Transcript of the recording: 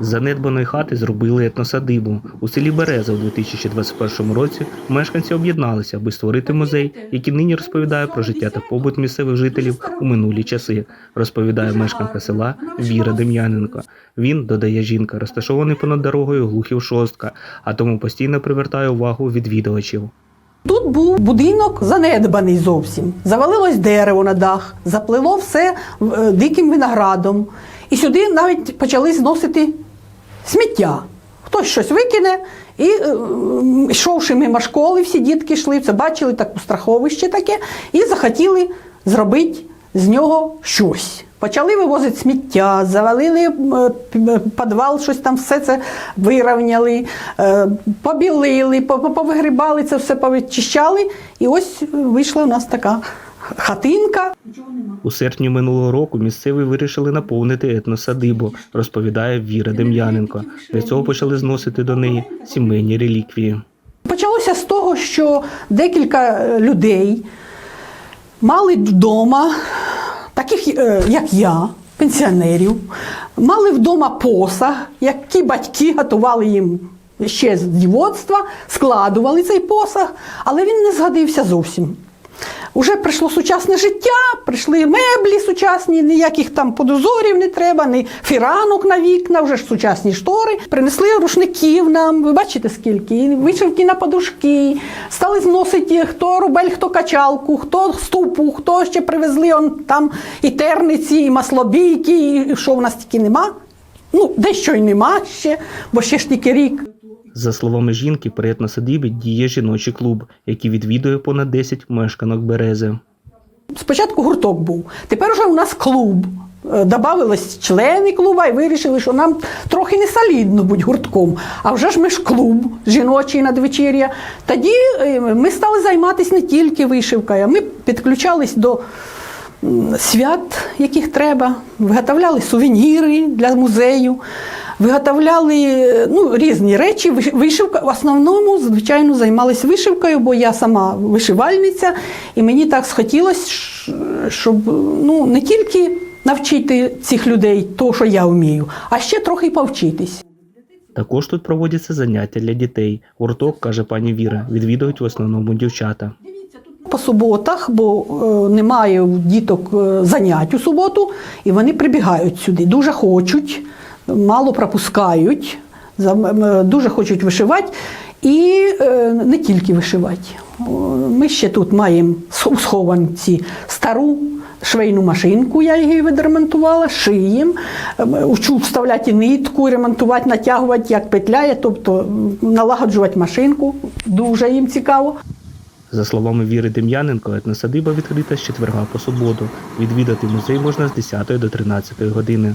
З занедбаної хати зробили етносадибу. У селі Береза у 2021 році мешканці об'єдналися, аби створити музей, який нині розповідає про життя та побут місцевих жителів у минулі часи, розповідає мешканка села Віра Дем'яненко. Він, додає жінка, розташований понад дорогою глухів шостка, а тому постійно привертає увагу відвідувачів. Тут був будинок занедбаний зовсім. Завалилось дерево на дах, заплило все е, диким виноградом. І сюди навіть почали зносити сміття. Хтось щось викине, і е, йшовши мимо школи, всі дітки йшли, це бачили таке страховище таке, і захотіли зробити з нього щось. Почали вивозити сміття, завалили е, підвал, щось там все це вирівняли, е, побілили, по- по- повигрібали це все, повичищали. І ось вийшла у нас така хатинка. У серпні минулого року місцеві вирішили наповнити етносадибу, розповідає Віра Дем'яненко. Для цього почали зносити до неї сімейні реліквії. Почалося з того, що декілька е, людей мали вдома, таких е, як я, пенсіонерів, мали вдома посаг, які батьки готували їм ще з дівоцтва, складували цей посаг, але він не згодився зовсім. Уже прийшло сучасне життя, прийшли меблі сучасні, ніяких там подозорів не треба, ні фіранок на вікна, вже ж сучасні штори. Принесли рушників нам, ви бачите скільки, вишивки на подушки. Стали зносити хто рубель, хто качалку, хто ступу, хто ще привезли он, там і терниці, і маслобійки, і що в нас тільки нема. Ну, дещо й нема ще, бо ще ж тільки рік. За словами жінки, при етносадибі діє жіночий клуб, який відвідує понад 10 мешканок берези. Спочатку гурток був, тепер вже у нас клуб. Е, Добавились члени клуба і вирішили, що нам трохи не солідно бути гуртком. А вже ж ми ж клуб жіночий надвечір'я. Тоді е, ми стали займатися не тільки вишивкою, ми підключались до свят, яких треба, виготовляли сувеніри для музею, виготовляли ну, різні речі. Виш- Вишивка в основному, звичайно, займалась вишивкою, бо я сама вишивальниця, і мені так схотілося, щоб ну, не тільки навчити цих людей то, що я вмію, а ще трохи повчитись. Також тут проводяться заняття для дітей. Гурток, каже пані Віра, відвідують в основному дівчата. По суботах, бо е, немає у діток е, занять у суботу, і вони прибігають сюди. Дуже хочуть, мало пропускають, дуже хочуть вишивати. І е, не тільки вишивати. Ми ще тут маємо у схованці стару швейну машинку, я її відремонтувала, шиєм, Ем, учу вставляти нитку, ремонтувати, натягувати, як петляє, тобто налагоджувати машинку. Дуже їм цікаво. За словами Віри Дем'яненко, етносадиба відкрита з четверга по суботу. Відвідати музей можна з 10 до 13 години.